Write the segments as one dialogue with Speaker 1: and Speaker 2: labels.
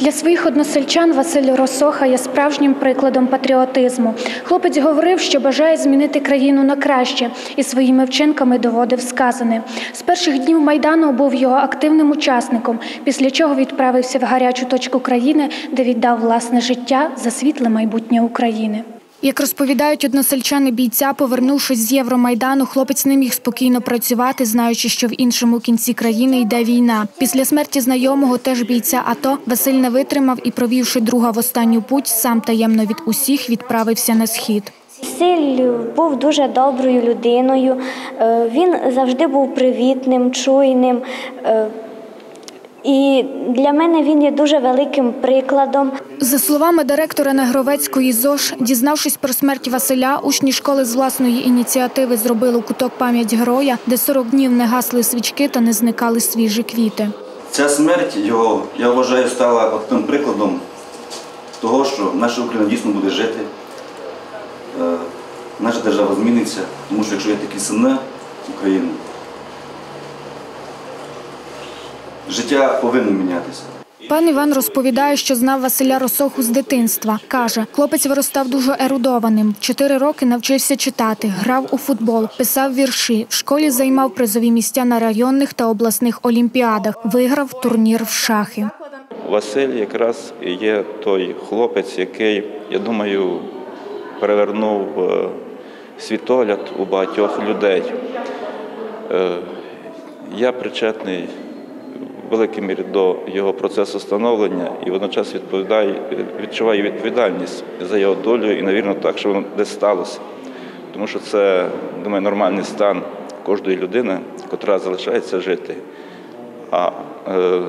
Speaker 1: Для своїх односельчан Василь Росоха є справжнім прикладом патріотизму. Хлопець говорив, що бажає змінити країну на краще, і своїми вчинками доводив сказане. З перших днів майдану був його активним учасником, після чого відправився в гарячу точку країни, де віддав власне життя за світле майбутнє України. Як розповідають односельчани бійця, повернувшись з Євромайдану, хлопець не міг спокійно працювати, знаючи, що в іншому кінці країни йде війна. Після смерті знайомого, теж бійця АТО, Василь не витримав і, провівши друга в останню путь, сам таємно від усіх відправився на схід.
Speaker 2: Василь був дуже доброю людиною. е, Він завжди був привітним, чуйним. І для мене він є дуже великим прикладом.
Speaker 1: За словами директора Негровецької ЗОЖ, дізнавшись про смерть Василя, учні школи з власної ініціативи зробили куток пам'ять героя, де 40 днів не гасли свічки та не зникали свіжі квіти.
Speaker 3: Ця смерть його, я вважаю, стала тим прикладом того, що наша Україна дійсно буде жити, е, наша держава зміниться, тому що якщо є такі сини України, життя повинно мінятися.
Speaker 1: Пан Іван розповідає, що знав Василя Росоху з дитинства. Каже, хлопець виростав дуже ерудованим. Чотири роки навчився читати, грав у футбол, писав вірші. В школі займав призові місця на районних та обласних олімпіадах. Виграв турнір в шахи.
Speaker 4: Василь якраз є той хлопець, який, я думаю, перевернув е, світогляд у багатьох людей. Е, Я причетний великій мірі до його процесу становлення і водночас відповідаю, відчуваю відповідальність за його долю і, навірно, так, що воно десь сталося. Тому що це, думаю, нормальний стан кожної людини, котра залишається жити. А е,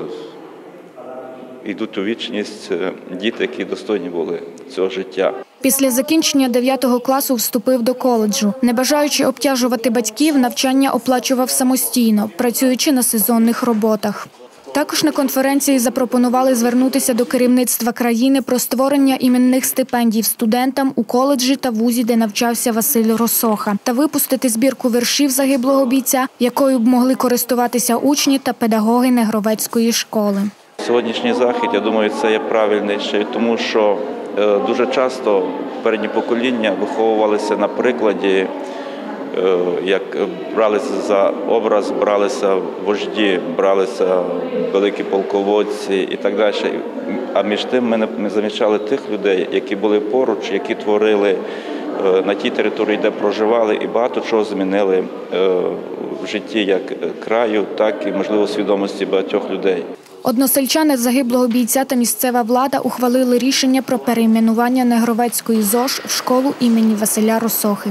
Speaker 4: йдуть у вічність е, діти, які достойні були цього життя.
Speaker 1: Після закінчення 9 класу вступив до коледжу. Не бажаючи обтяжувати батьків, навчання оплачував самостійно, працюючи на сезонних роботах. Також на конференції запропонували звернутися до керівництва країни про створення іменних стипендій студентам у коледжі та вузі, де навчався Василь Росоха, та випустити збірку віршів загиблого бійця, якою б могли користуватися учні та педагоги Негровецької школи.
Speaker 4: Сьогоднішній захід, я думаю, це є правильний ще й тому, що е, дуже часто передні покоління виховувалися на прикладі, як бралися за образ, бралися вожді, бралися великі полководці і так далі. А між тим ми ми замічали тих людей, які були поруч, які творили е, на тій території, де проживали, і багато чого змінили е, в житті як краю, так і можливо свідомості багатьох людей.
Speaker 1: Односельчани загиблого бійця та місцева влада ухвалили рішення про перейменування Негровецької ЗОЖ в школу імені Василя Росохи.